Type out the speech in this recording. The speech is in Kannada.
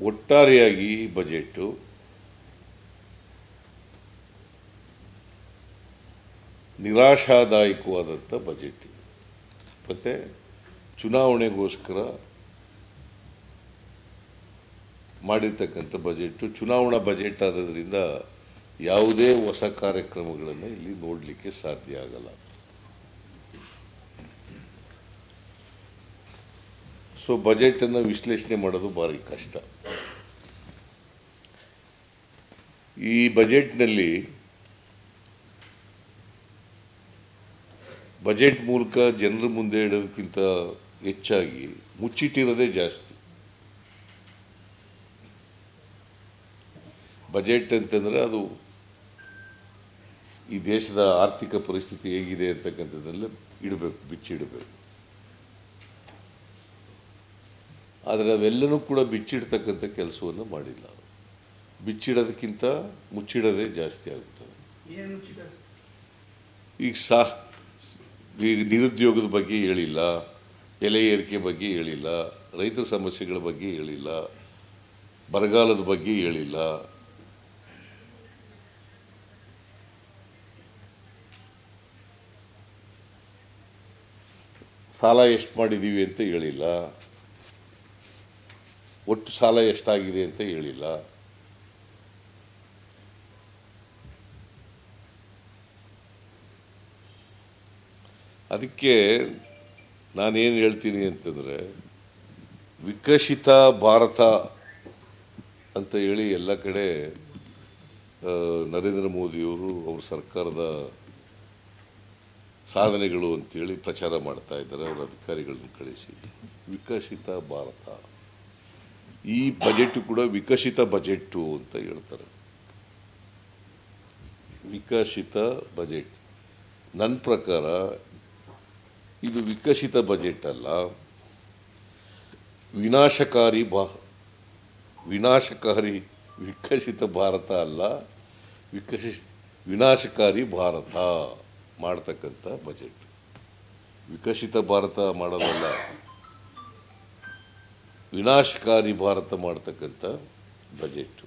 ಒಟ್ಟಾರೆಯಾಗಿ ಈ ಬಜೆಟ್ಟು ನಿರಾಶಾದಾಯಕವಾದಂಥ ಬಜೆಟ್. ಮತ್ತು ಚುನಾವಣೆಗೋಸ್ಕರ ಮಾಡಿರ್ತಕ್ಕಂಥ ಬಜೆಟ್ಟು. ಚುನಾವಣಾ ಬಜೆಟ್ ಆದ್ದರಿಂದ ಯಾವುದೇ ಹೊಸ ಕಾರ್ಯಕ್ರಮಗಳನ್ನು ಇಲ್ಲಿ ನೋಡಲಿಕ್ಕೆ ಸಾಧ್ಯ ಆಗಲ್ಲ. ಸೊ ಬಜೆಟನ್ನು ವಿಶ್ಲೇಷಣೆ ಮಾಡೋದು ಭಾರಿ ಕಷ್ಟ. ಈ ಬಜೆಟ್ನಲ್ಲಿ ಬಜೆಟ್ ಮೂಲಕ ಜನರ ಮುಂದೆ ಇಡೋದಕ್ಕಿಂತ ಹೆಚ್ಚಾಗಿ ಮುಚ್ಚಿಟ್ಟಿರೋದೇ ಜಾಸ್ತಿ. ಬಜೆಟ್ ಅಂತಂದರೆ ಅದು ಈ ದೇಶದ ಆರ್ಥಿಕ ಪರಿಸ್ಥಿತಿ ಹೇಗಿದೆ ಅಂತಕ್ಕಂಥದ್ದೆಲ್ಲ ಇಡಬೇಕು, ಬಿಚ್ಚಿಡಬೇಕು. ಆದರೆ ಅವೆಲ್ಲನೂ ಕೂಡ ಬಿಚ್ಚಿಡ್ತಕ್ಕಂಥ ಕೆಲಸವನ್ನು ಮಾಡಿಲ್ಲ ಬಿಚ್ಚಿಡೋದಕ್ಕಿಂತ ಮುಚ್ಚಿಡೋದೇ ಜಾಸ್ತಿ ಆಗುತ್ತದೆ. ಈಗ ಸಾ ಈಗ ನಿರುದ್ಯೋಗದ ಬಗ್ಗೆ ಹೇಳಿಲ್ಲ ಬೆಲೆ ಏರಿಕೆ ಬಗ್ಗೆ ಹೇಳಿಲ್ಲ ರೈತರ ಸಮಸ್ಯೆಗಳ ಬಗ್ಗೆ ಹೇಳಿಲ್ಲ ಬರಗಾಲದ ಬಗ್ಗೆ ಹೇಳಿಲ್ಲ. ಸಾಲ ಎಷ್ಟು ಮಾಡಿದ್ದೀವಿ ಅಂತ ಹೇಳಿಲ್ಲ. ಒಟ್ಟು ಸಾಲ ಎಷ್ಟಾಗಿದೆ ಅಂತ ಹೇಳಿಲ್ಲ. ಅದಕ್ಕೆ ನಾನೇನು ಹೇಳ್ತೀನಿ ಅಂತಂದರೆ, ವಿಕಸಿತ ಭಾರತ ಅಂತ ಹೇಳಿ ಎಲ್ಲ ಕಡೆ ನರೇಂದ್ರ ಮೋದಿಯವರು ಅವ್ರ ಸರ್ಕಾರದ ಸಾಧನೆಗಳು ಅಂತೇಳಿ ಪ್ರಚಾರ ಮಾಡ್ತಾ ಇದ್ದಾರೆ, ಅವರ ಅಧಿಕಾರಿಗಳನ್ನು ಕಳಿಸಿ. ವಿಕಸಿತ ಭಾರತ. ಈ ಬಜೆಟ್ ಕೂಡ ವಿಕಸಿತ ಬಜೆಟ್ಟು ಅಂತ ಹೇಳ್ತಾರೆ. ವಿಕಸಿತ ಬಜೆಟ್. ನನ್ನ ಪ್ರಕಾರ ಇದು ವಿಕಸಿತ ಬಜೆಟ್ ಅಲ್ಲ. ವಿನಾಶಕಾರಿ ಬಾ, ವಿನಾಶಕಾರಿ, ವಿಕಸಿತ ಭಾರತ ಅಲ್ಲ, ವಿಕಸಿ, ವಿನಾಶಕಾರಿ ಭಾರತ ಮಾಡ್ತಕ್ಕಂಥ ಬಜೆಟ್. ವಿಕಸಿತ ಭಾರತ ಮಾಡೋದಲ್ಲ. ವಿನಾಶಕಾರಿ ಭಾರತ ಮಾಡ್ತಕ್ಕಂಥ ಬಜೆಟ್ಟು